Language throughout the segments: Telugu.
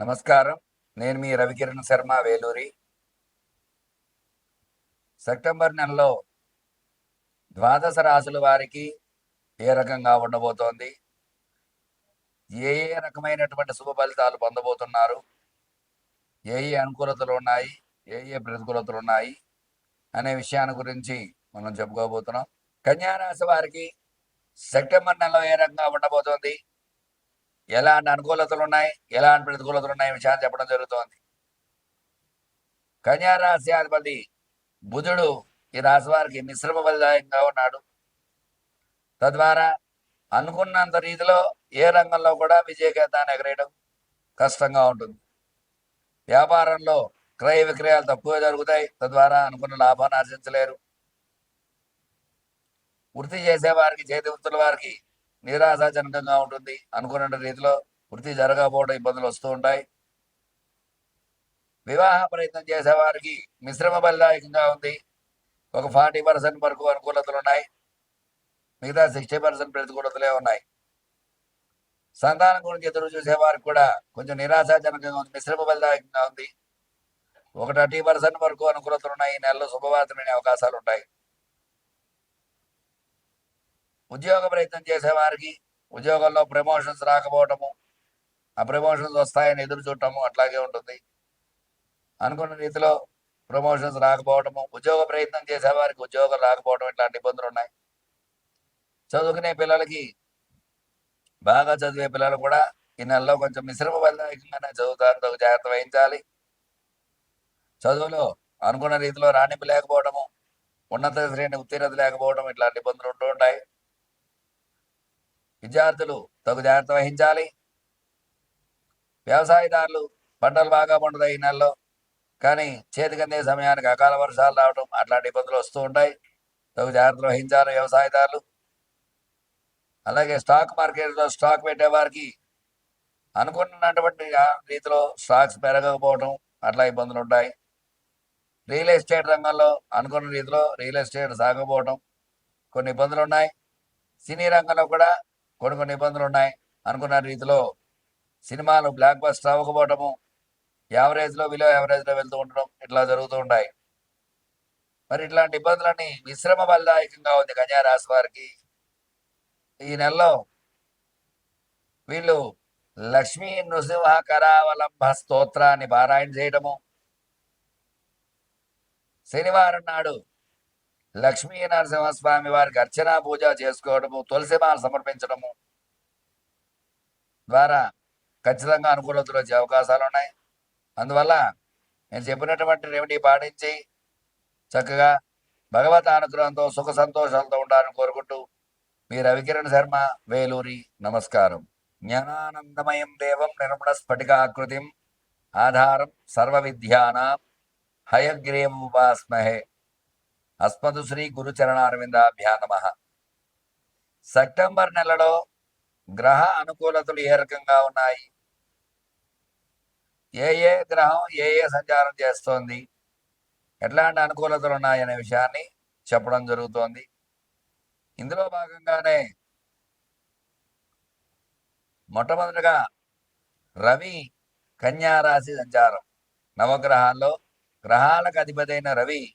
నమస్కారం. నేను మీ రవికిరణ్ శర్మ వేలూరి. సెప్టెంబర్ నెలలో ద్వాదశ రాశుల వారికి ఏ రకంగా ఉండబోతోంది? ఏ ఏ రకమైనటువంటి శుభ ఫలితాలు పొందబోతున్నారు? ఏ ఏ అనుకూలతలు ఉన్నాయి? ఏ ఏ ప్రతికూలతలు ఉన్నాయి? అనే విషయాన్ని గురించి మనం చెప్పుకోబోతున్నాం. కన్యారాశి వారికి సెప్టెంబర్ నెలలో ఏ రకంగా ఉండబోతోంది? ఎలాంటి అనుకూలతలు ఉన్నాయి ఎలాంటి ప్రతికూలతలు ఉన్నాయి విషయాన్ని చెప్పడం జరుగుతోంది. కన్యారాశ్యాధిపతి బుధుడు ఈ రాశి వారికి మిశ్రమ ఫలిదాయంగా ఉన్నాడు. తద్వారా అనుకున్నంత రీతిలో ఏ రంగంలో కూడా విజయకేతాన్ని ఎగరేయడం కష్టంగా ఉంటుంది. వ్యాపారంలో క్రయ విక్రయాలు తక్కువ జరుగుతాయి. తద్వారా అనుకున్న లాభాన్ని ఆర్జించలేరు. వృత్తి చేసే వారికి చేతి వృత్తుల వారికి నిరాశాజనకంగా ఉంటుంది. అనుకున్న రీతిలో వృత్తి జరగకపోవడం ఇబ్బందులు వస్తూ ఉంటాయి. వివాహ ప్రయత్నం చేసేవారికి మిశ్రమ బలిదాయకంగా ఉంది. ఒక ఫార్టీ పర్సెంట్ వరకు అనుకూలతలు ఉన్నాయి. మిగతా సిక్స్టీ పర్సెంట్ ప్రతికూలతలే ఉన్నాయి. సంతానం గురించి ఎదురు చూసేవారికి కూడా కొంచెం నిరాశాజనకంగా ఉంది. మిశ్రమ బలిదాయకంగా ఉంది. ఒక థర్టీ పర్సెంట్ వరకు అనుకూలతలు ఉన్నాయి. ఈ నెలలో శుభవార్త అవకాశాలు ఉంటాయి. ఉద్యోగ ప్రయత్నం చేసేవారికి ఉద్యోగంలో ప్రమోషన్స్ రాకపోవటము ఆ ప్రమోషన్స్ వస్తాయని ఎదురు చూడటము అట్లాగే ఉంటుంది. అనుకున్న రీతిలో ప్రమోషన్స్ రాకపోవటము ఉద్యోగ ప్రయత్నం చేసేవారికి ఉద్యోగం రాకపోవడం ఇట్లాంటి ఇబ్బందులు ఉన్నాయి. చదువుకునే పిల్లలకి బాగా చదివే పిల్లలు కూడా ఈ నెలలో కొంచెం మిశ్రమ ఫలితాయకంగానే చదువుతారు తగు జాగ్రత్త వహించాలి. చదువులో అనుకున్న రీతిలో రాణింపు లేకపోవడము ఉన్నత శ్రేణి ఉత్తీర్ణత లేకపోవడం ఇట్లాంటి ఇబ్బందులు ఉంటూ ఉంటాయి. విద్యార్థులు తగు జాగ్రత్త వహించాలి. వ్యవసాయదారులు పంటలు బాగా పండుతాయి ఈ నెలలో కానీ చేతికందే సమయానికి అకాల వర్షాలు రావడం అట్లాంటి ఇబ్బందులు వస్తూ ఉంటాయి. తగు జాగ్రత్తలు వహించాలి వ్యవసాయదారులు. అలాగే స్టాక్ మార్కెట్లో స్టాక్ పెట్టే వారికి అనుకున్నటువంటి రీతిలో స్టాక్స్ పెరగకపోవడం అట్లా ఇబ్బందులు ఉంటాయి. రియల్ ఎస్టేట్ రంగంలో అనుకున్న రీతిలో రియల్ ఎస్టేట్ సాగకపోవడం కొన్ని ఇబ్బందులు ఉన్నాయి. సినీ రంగంలో కూడా కొన్ని కొన్ని ఇబ్బందులు ఉన్నాయి అనుకున్న రీతిలో సినిమాలు బ్లాక్ బస్టర్ అవ్వకపోవటము యావరేజ్లో విలువ యావరేజ్లో వెళ్తూ ఉండడం ఇట్లా జరుగుతూ ఉంటాయి మరి ఇట్లాంటి ఇబ్బందులన్నీ మిశ్రమ బలదాయకంగా ఉంది కన్యా రాశి వారికి. ఈ నెలలో వీళ్ళు లక్ష్మీ నృసింహ కరావలంబ స్తోత్రాన్ని పారాయణ చేయటము. శనివారం నాడు లక్ష్మీ నరసింహస్వామి వారికి అర్చనా పూజ చేసుకోవడము తులసిమాల సమర్పించడము ద్వారా ఖచ్చితంగా అనుకూలతలు వచ్చే అవకాశాలు ఉన్నాయి. అందువల్ల నేను చెప్పినటువంటి రెమెడీ పాటించి చక్కగా భగవత్ అనుగ్రహంతో సుఖ సంతోషాలతో ఉండాలని కోరుకుంటూ మీ రవికిరణ్ శర్మ వేలూరి నమస్కారం. జ్ఞానానందమయం దేవం నిర్మల స్ఫటికాకృతిం ఆధారం సర్వ విద్యానాం హయగ్రీవం ఉపాస్మహే అస్మదు శ్రీ గురుచరణారవిందాభ్యా నమ. సెప్టెంబర్ నెలలో గ్రహ అనుకూలతలు ఏ రకంగా ఉన్నాయి? ఏ ఏ గ్రహం ఏ ఏ సంచారం చేస్తోంది? ఎట్లాంటి అనుకూలతలు ఉన్నాయనే విషయాన్ని చెప్పడం జరుగుతోంది. ఇందులో భాగంగానే మొట్టమొదటిగా రవి కన్యారాశి సంచారం. నవగ్రహాల్లో గ్రహాలకు అధిపతి అయిన రవి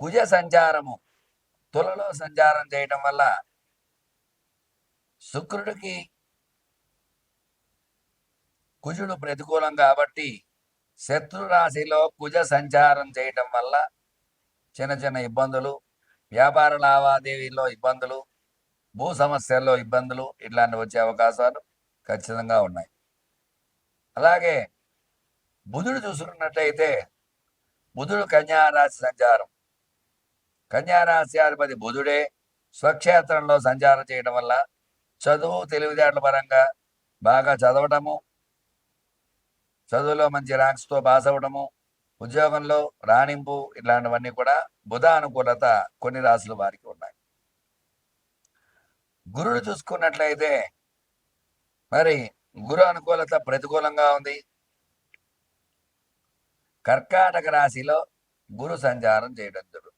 కుజ సంచారము. తులలో సంచారం చేయటం వల్ల శుక్రుడికి కుజుడు ప్రతికూలం కాబట్టి శత్రు రాశిలో కుజ సంచారం చేయటం వల్ల చిన్న చిన్న ఇబ్బందులు వ్యాపార లావాదేవీల్లో ఇబ్బందులు భూ సమస్యల్లో ఇబ్బందులు ఇట్లాంటివి వచ్చే అవకాశాలు ఖచ్చితంగా ఉన్నాయి. అలాగే బుధుడు చూసుకున్నట్టయితే బుధుడు కన్యా రాశి సంచారం. కన్యా రాశి అధిపతి బుధుడే స్వక్షేత్రంలో సంచారం చేయడం వల్ల చదువు తెలివితేటల పరంగా బాగా చదవటము చదువులో మంచి ర్యాంక్స్తో పాస్ అవ్వడము ఉద్యోగంలో రాణింపు ఇట్లాంటివన్నీ కూడా బుధ అనుకూలత కొన్ని రాశుల వారికి ఉన్నాయి. గురుడు చూసుకున్నట్లయితే మరి గురు అనుకూలత ప్రతికూలంగా ఉంది. కర్కాటక రాశిలో గురు సంచారం చేయడం జరుగుతుంది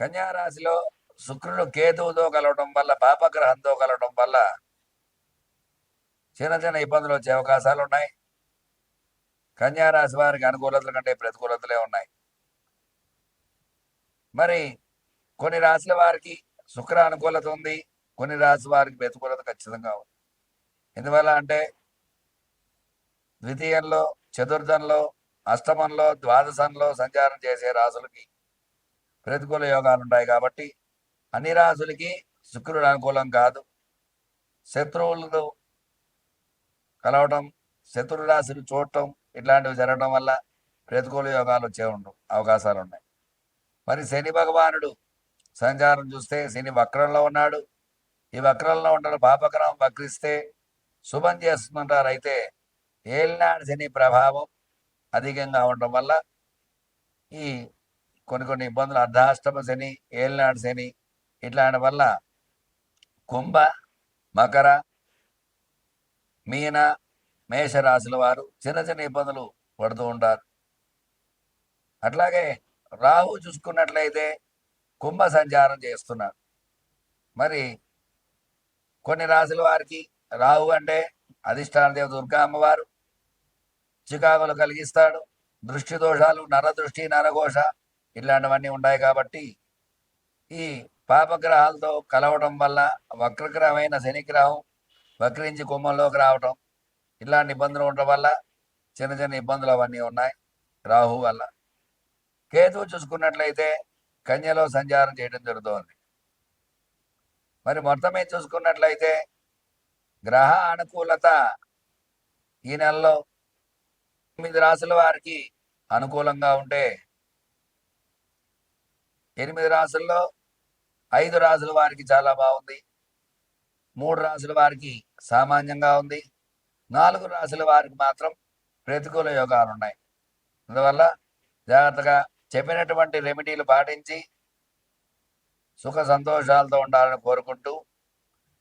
కన్యారాశిలో శుక్రుడు కేతువుతో కలవటం వల్ల పాపగ్రహంతో కలవడం వల్ల చిన్న చిన్న ఇబ్బందులు వచ్చే అవకాశాలు ఉన్నాయి. కన్యా రాశి వారికి అనుకూలతల కంటే ప్రతికూలతలే ఉన్నాయి. మరి కొన్ని రాశుల వారికి శుక్ర అనుకూలత ఉంది కొన్ని రాశి వారికి ప్రతికూలత ఖచ్చితంగా ఉంది. ఎందువల్ల అంటే ద్వితీయంలో చతుర్థంలో అష్టమంలో ద్వాదశంలో సంచారం చేసే రాసులకి ప్రతికూల యోగాలు ఉంటాయి కాబట్టి అన్ని రాసులకి శుక్రుడు అనుకూలం కాదు. శత్రువులతో కలవటం శత్రు రాశులు చూడటం ఇట్లాంటివి జరగడం వల్ల ప్రతికూల యోగాలు వచ్చే ఉండు అవకాశాలు ఉన్నాయి. మరి శని భగవానుడు సంచారం చూస్తే శని వక్రంలో ఉన్నాడు. ఈ వక్రంలో ఉన్న పాపగ్రహం వక్రిస్తే శుభం చేస్తుంటారు. అయితే ఏలినాడు శని ప్రభావం అధికంగా ఉండటం వల్ల ఈ కొన్ని కొన్ని ఇబ్బందులు. అర్ధాష్టమ శని ఏలినాడు శని ఇట్లాంటి వల్ల కుంభ మకర మీన మేషరాశుల వారు చిన్న చిన్న ఇబ్బందులు పడుతూ ఉంటారు. అట్లాగే రాహు చూసుకున్నట్లయితే కుంభ సంచారం చేస్తున్నారు. మరి కొన్ని రాశుల వారికి రాహు అంటే అధిష్టాన దేవ దుర్గా అమ్మవారు చికాకులు కలిగిస్తాడు. దృష్టి దోషాలు నరదృష్టి నరఘోష ఇలాంటివన్నీ ఉన్నాయి కాబట్టి ఈ పాపగ్రహాలతో కలవడం వల్ల వక్రగ్రహమైన శనిగ్రహం వక్రించి కుంభంలోకి రావటం ఇలాంటి ఇబ్బందులు ఉండడం వల్ల చిన్న చిన్న ఇబ్బందులు అవన్నీ ఉన్నాయి రాహు వల్ల. కేతువు చూసుకున్నట్లయితే కన్యలో సంచారం చేయడం జరుగుతోంది. మరి మొత్తం మీద చూసుకున్నట్లయితే గ్రహ అనుకూలత ఈ నెలలో తొమ్మిది రాసుల వారికి అనుకూలంగా ఉంటే ఎనిమిది రాసుల్లో ఐదు రాసుల వారికి చాలా బాగుంది. మూడు రాసుల వారికి సామాన్యంగా ఉంది. నాలుగు రాసుల వారికి మాత్రం ప్రతికూల యోగాలు ఉన్నాయి అందువల్ల జాగ్రత్తగా చెప్పినటువంటి రెమెడీలు పాటించి సుఖ సంతోషాలతో ఉండాలని కోరుకుంటూ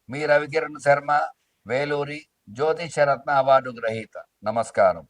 మీ రవికిరణ్ శర్మ వేలూరి జ్యోతిషరత్న అవార్డు గ్రహీత. నమస్కారం.